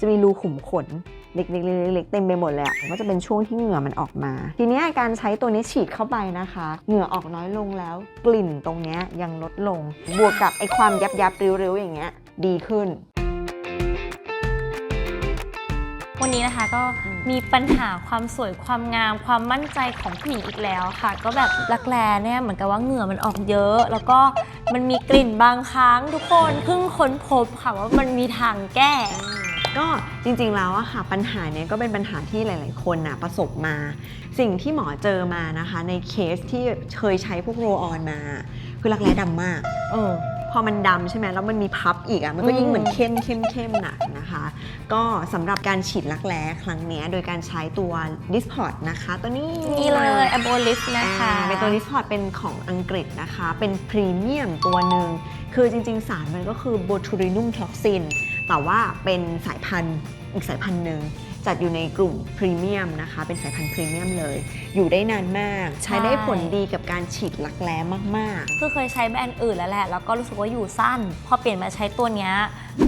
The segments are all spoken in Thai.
จะมีรูขุมขนเล็กๆๆๆๆเต็มไปหมดเลยอะก็จะเป็นช่วงที่เหงื่อมันออกมา ทีเนี้ยการใช้ตัวนี้ฉีดเข้าไปนะคะ เหงื่อออกน้อยลงแล้ว กลิ่นตรงเนี้ยยังลดลง บวกกับไอความยับยับๆริ้วๆอย่างเงี้ยดีขึ้นวันนี้นะคะก็อืมมีปัญหาความสวยความงาม ความมั่นใจของผู้หญิงอีกแล้วค่ะ ก็แบบรักแร้เนี่ยเหมือนกับว่าเหงื่อมันออกเยอะ แล้วก็มันมีกลิ่นบางครั้งทุกคนเพิ่งค้นพบค่ะว่ามันมีทางแก้ ก็จริงๆแล้วอะค่ะปัญหาเนี้ยก็เป็นปัญหาที่หลาย ๆ คนน่ะประสบมา สิ่งที่หมอเจอมานะคะ ในเคสที่เคยใช้พวกโรลออนมา คือรักแร้ดำมาก เออพอมันดำใช่ไหมแล้วมันมีพับอีกอะมันก็ยิ่งเหมือนเข้มเข้มเข้มหนักนะคะ ก็สำหรับการฉีดรักแร้ครั้งเนี้ยโดยการใช้ตัว d i s p o r t นะคะ ตัวนี้ นี่เลยอโบลิฟนะคะอ่าเป็นตัว d i s p o r t เป็นของอังกฤษนะคะ เป็นพรีเมียมตัวหนึ่ง คือจริงๆ สารมันก็คือ botulinum toxin แต่ว่าเป็นสายพันธุ์อีกสายพันธุ์หนึ่งจัดอยู่ในกลุ่มพรีเมียมนะคะ เป็นสายพันธุ์พรีเมียมเลย อยู่ได้นานมาก ใช้ได้ผลดีกับการฉีดรักแร้มากๆ คือเคยใช้แบรนด์อื่นแล้วแหละ แล้วก็รู้สึกว่าอยู่สั้น พอเปลี่ยนมาใช้ตัวเนี้ย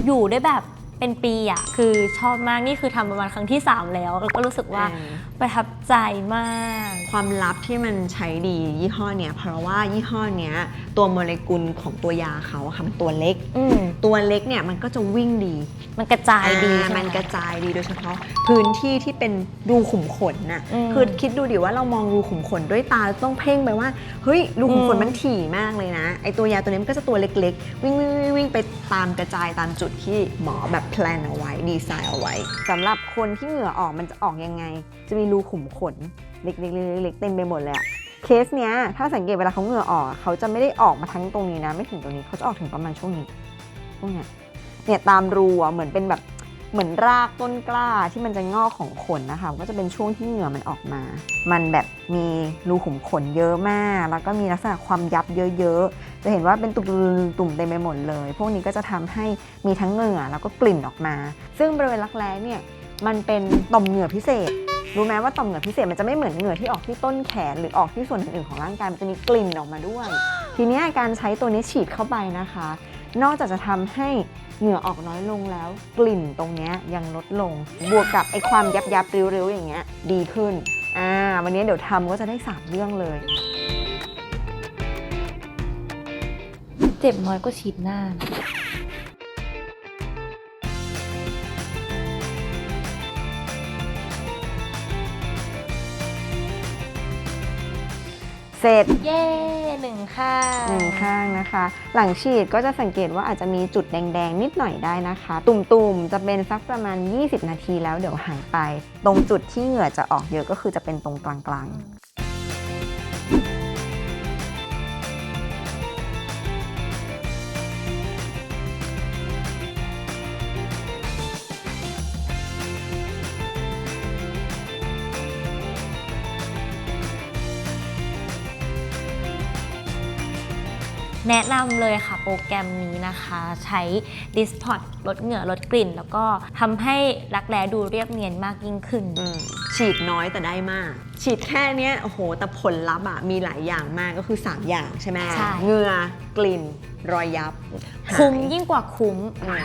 อยู่ได้แบบ เป็นปีอะคือชอบมากนี่คือทำประมาณครั้งที่ 3 แล้ว แล้วก็รู้สึกว่าอืมประทับใจมาก ความลับที่มันใช้ดียี่ห้อเนี้ยเพราะว่ายี่ห้อเนี้ยตัวโมเลกุลของตัวยาเขาอะค่ะมันตัวเล็ก อืมตัวเล็กเนี่ยมันก็จะวิ่งดีมันกระจายดีอ่าใช่ไห มันกระจายดีโดยเฉพาะ พื้นที่ที่เป็นรูขุมขนน่ะอืมคือคิดดูดิว่าเรามองรูขุมขนด้วยตาต้องเพ่งไปว่าเฮ้ยรูขุมขนอืม มันถี่มากเลยนะไอตัวยาตัวนี้มันก็จะตัวเล็กๆ วิ่งวิ่งวิ่งวิ่งไปตามกระจายตามจุดที่หมอแบบแพลนเอาไว้ดีไซน์เอาไว้สำหรับคนที่เหงื่อออกมันจะออกยังไง จะมีรูขุมขนเล็กๆๆๆเต็มไปหมดเลยอะเคสเนี้ยถ้าสังเกตเวลาเขาเหงื่อออก เขาจะไม่ได้ออกมาทั้งตรงนี้นะ ไม่ถึงตรงนี้เขาจะออกถึงประมาณช่วงนี้พวกเนี้ยเนี่ยตามรูอะเหมือนเป็นแบบเหมือนรากต้นกล้าที่มันจะงอกของขนนะคะ ก็จะเป็นช่วงที่เหงื่อมันออกมา มันแบบมีรูขุมขนเยอะมาก แล้วก็มีลักษณะความยับเยอะๆ จะเห็นว่าเป็นตุ่มๆๆเต็มไปหมดเลย พวกนี้ก็จะทำให้มีทั้งเหงื่อแล้วก็กลิ่นออกมา ซึ่งบริเวณรักแร้เนี่ยมันเป็นต่อมเหงื่อพิเศษรู้ไหมว่าต่อมเหงื่อพิเศษมันจะไม่เหมือนเหงื่อที่ออกที่ต้นแขนหรือออกที่ส่วนอื่นๆของร่างกายมันจะมีกลิ่นออกมาด้วย ทีนี้การใช้ตัวนี้ฉีดเข้าไปนะคะ นอกจากจะทำให้เหงื่อออกน้อยลงแล้ว กลิ่นตรงนี้ยังลดลง บวกกับไอความยับยับริ้วๆอย่างเงี้ยดีขึ้นอ่าวันนี้เดี๋ยวทำก็จะได้สามเรื่องเลย เจ็บน้อยก็ฉีดหน้า เสร็จเย้หนึ่งค่ะหนึ่งข้างนะคะ หลังฉีดก็จะสังเกตว่าอาจจะมีจุดแดง ๆ นิดหน่อยได้นะคะ ตุ่มๆ จะเป็นสักประมาณ 20 นาทีแล้วเดี๋ยวหายไป ตรงจุดที่เหงื่อจะออกเยอะก็คือจะเป็นตรงกลางๆ แนะนำเลยค่ะโปรแกรมนี้นะคะ ใช้ d i s p o t ลดเหงื่อลดกลิ่น แล้วก็ทำให้รักแร้ดูเรียบเนียนมากยิ่งขึ้น อืมฉีดน้อยแต่ได้มาก ฉีดแค่เนี้ยโอ้โหแต่ผลลัพธ์อะมีหลายอย่างมากก็คือ 3 อย่างใช่ไหมใช่ เหงื่อกลิ่น รอยยับ คุ้มหายยิ่งกว่าคุ้ม อืม